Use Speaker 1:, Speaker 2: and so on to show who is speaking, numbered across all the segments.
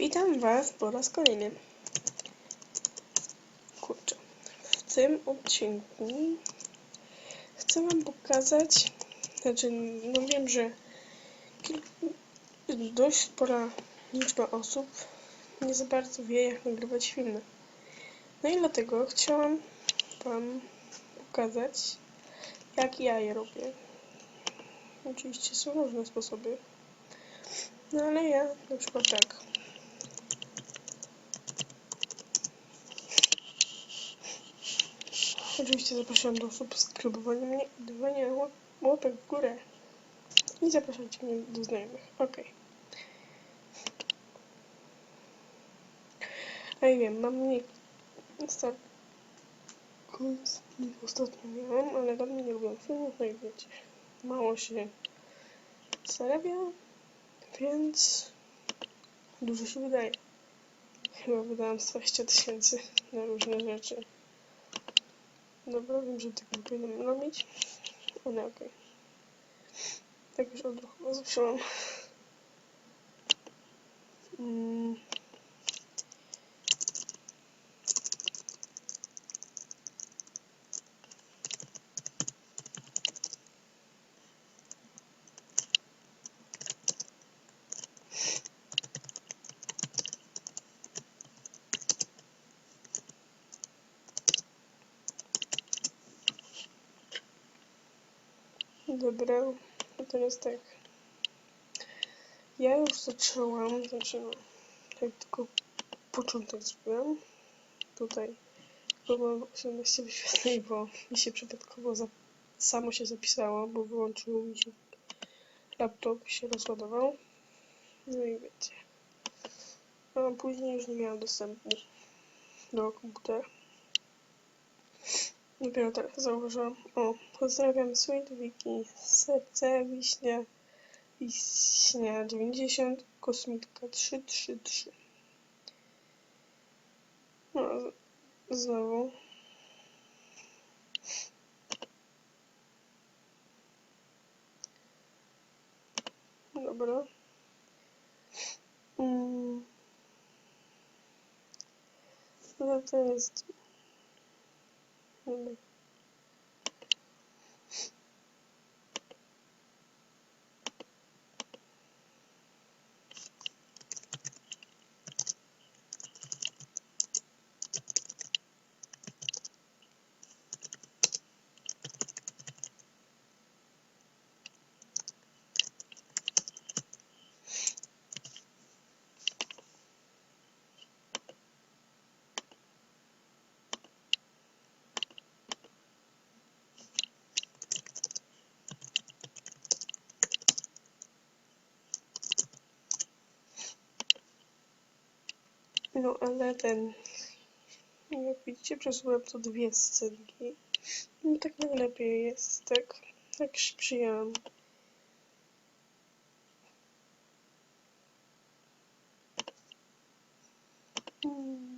Speaker 1: Witam Was po raz kolejny. Kurczę. W tym odcinku chcę Wam pokazać, znaczy, no wiem, że kilku, dość spora liczba osób nie za bardzo wie, jak nagrywać filmy. No i dlatego chciałam Wam pokazać, jak ja je robię. Oczywiście są różne sposoby. No ale ja na przykład tak. Oczywiście zapraszam do subskrybowania mnie i dawania łap- łapek w górę. I zapraszajcie mnie do znajomych. Ok. A ja wiem, mam mniej star... niż ostatnio miałam, ale dawno nie robiłam filmów, no i wiecie, mało się zarabia, więc dużo się wydaje. Chyba wydałam z 20 tysięcy na różne rzeczy. Dobra, wiem, że tego nie powinnam robić, ale okej. Tak już odruch chyba zaczęłam. Mm. Dobra, to teraz tak. Ja już zaczęłam, znaczy no, jak tylko początek zrobiłam. Tutaj próbowałam 18 wyświetleń, bo mi się przypadkowo za, samo się zapisało, bo wyłączył mi się laptop się rozładował. No i wiecie. A później już nie miałam dostępu do komputera. Dopiero teraz zauważyłam. O, pozdrawiam Sweet Wiki, serce, wiśnia, wiśnia 90, kosmitka 333. No, znowu. Dobra. Mm. No to jest... Dobra. No ale ten, jak widzicie, przesuwam to dwie scenki. No tak najlepiej jest, tak, tak się przyjęłam. Mm. Mm.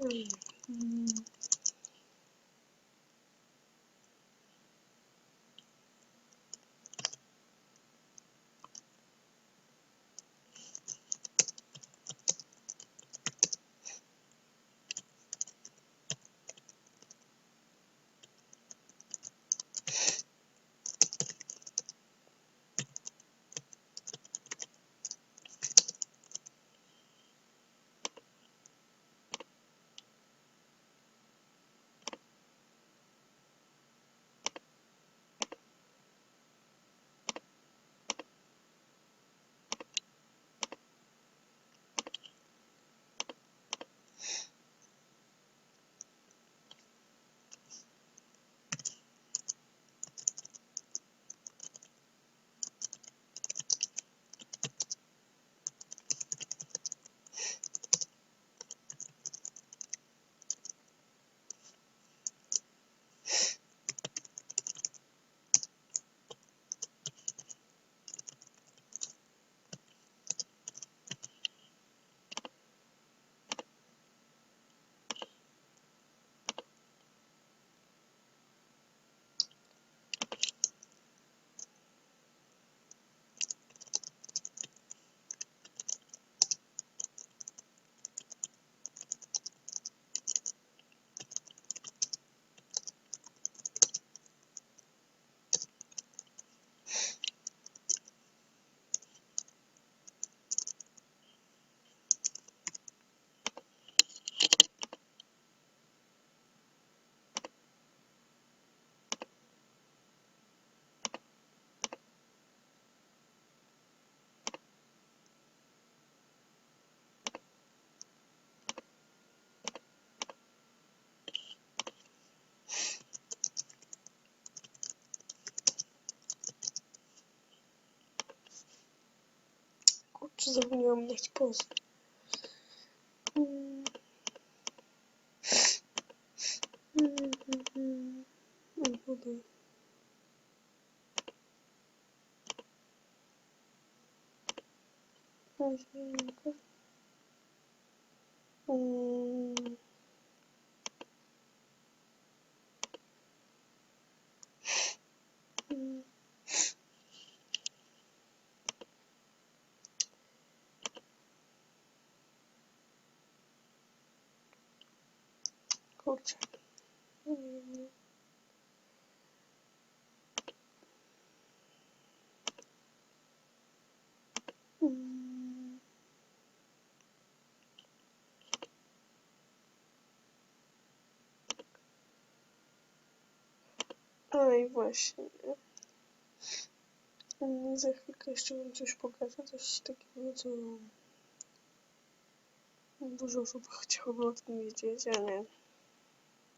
Speaker 1: Hmm. заболел, блядь, просто. Mm-hmm. Mm. Oj, właśnie. Za chwilkę jeszcze wam coś pokażę, coś takiego, co dużo osób chciałoby o tym wiedzieć, ale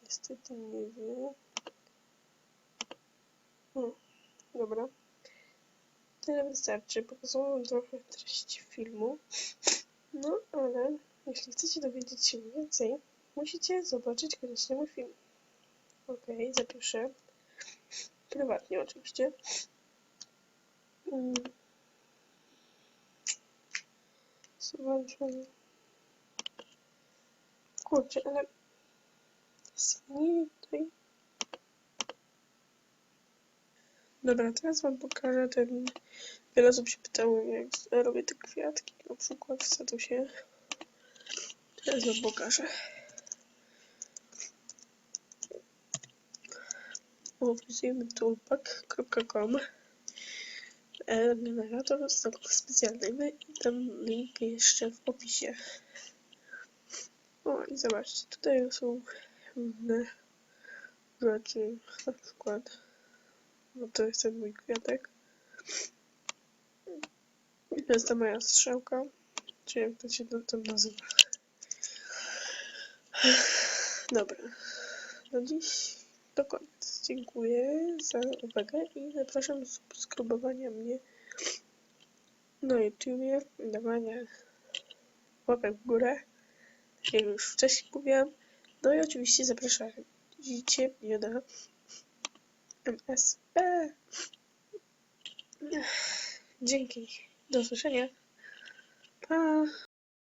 Speaker 1: niestety nie wie. Hmm, dobra. Tyle wystarczy. Pokazałam wam trochę treści filmu. No, ale jeśli chcecie dowiedzieć się więcej, musicie zobaczyć koniecznie mój film. Okej, zapiszę. Prywatnie oczywiście. Mm. Zobaczmy. Kurczę, ale tutaj. Dobra, teraz wam pokażę ten. Wiele osób się pytało, jak robię te kwiatki, na przykład w statusie. Teraz wam pokażę. Opisujemy tulpak.com e, Generator stoków specjalnymi i tam link jeszcze w opisie. O i zobaczcie, tutaj są różne rzeczy, na przykład no to jest ten mój kwiatek. I to jest ta moja strzałka, czy jak to się to tam nazywa. Dobra, na dziś to koniec. Dziękuję za uwagę i zapraszam do subskrybowania mnie na YouTubie, dawania łapek w górę, jak już wcześniej mówiłam. No i oczywiście zapraszajcie mnie na MSP. Dzięki. Do usłyszenia. Pa.